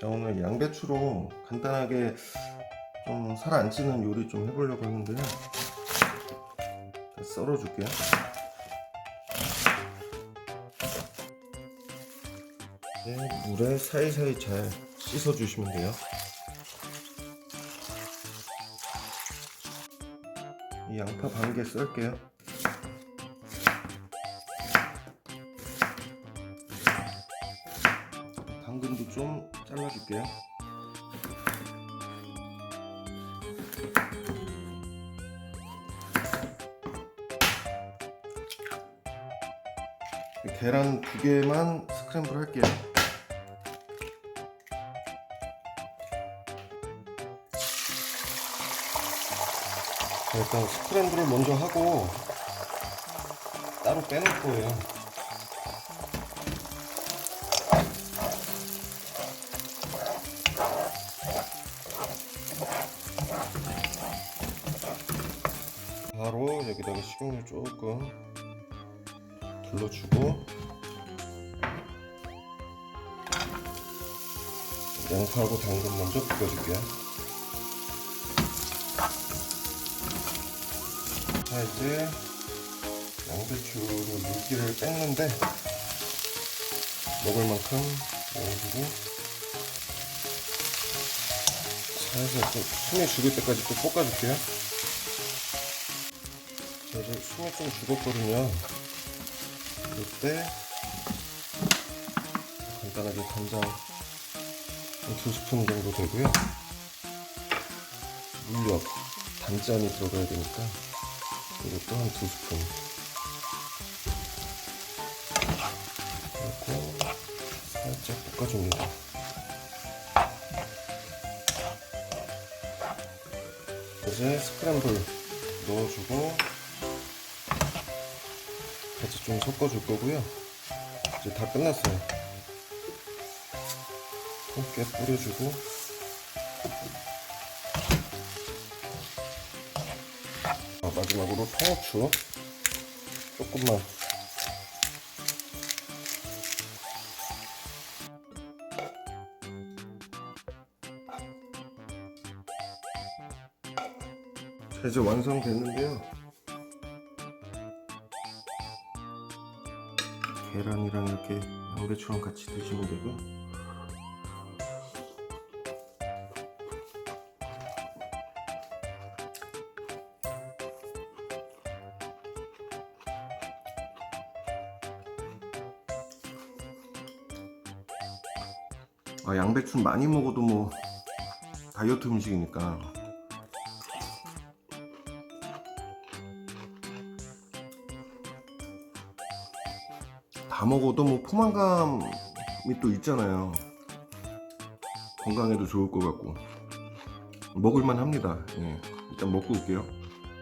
자 오늘 양배추로 간단하게 좀 살 안 찌는 요리 좀 해보려고 했는데요 자, 썰어줄게요. 네, 물에 사이사이 잘 씻어주시면 돼요. 이 양파 반 개 썰게요 당근도 좀 잘라줄게요. 계란 두 개만 스크램블 할게요. 자, 일단 스크램블을 먼저 하고 따로 빼놓을 거예요. 여기다가 식용유 조금 둘러주고 양파하고 당근 먼저 볶아줄게요. 자 이제 양배추를 물기를 뺐는데 먹을 만큼 넣어주고 살살 좀 숨이 죽을 때까지 또 볶아줄게요. 숨이 좀 죽었거든요. 이때 간단하게 간장 한두 스푼 정도 되고요. 물엿 단짠이 들어가야 되니까 이것도 한 두 스푼. 그리고 살짝 볶아줍니다. 이제 스크램블 넣어주고 같이 좀 섞어줄 거고요. 이제 다 끝났어요. 함께 뿌려주고 아, 마지막으로 통후추 조금만 자 이제 완성됐는데요. 계란이랑 이렇게 양배추랑 같이 드시면 되고. 아, 양배추 많이 먹어도 뭐 다이어트 음식이니까 다 먹어도 뭐 포만감이 또 있잖아요. 건강에도 좋을 것 같고 먹을만 합니다. 예, 일단 먹고 올게요.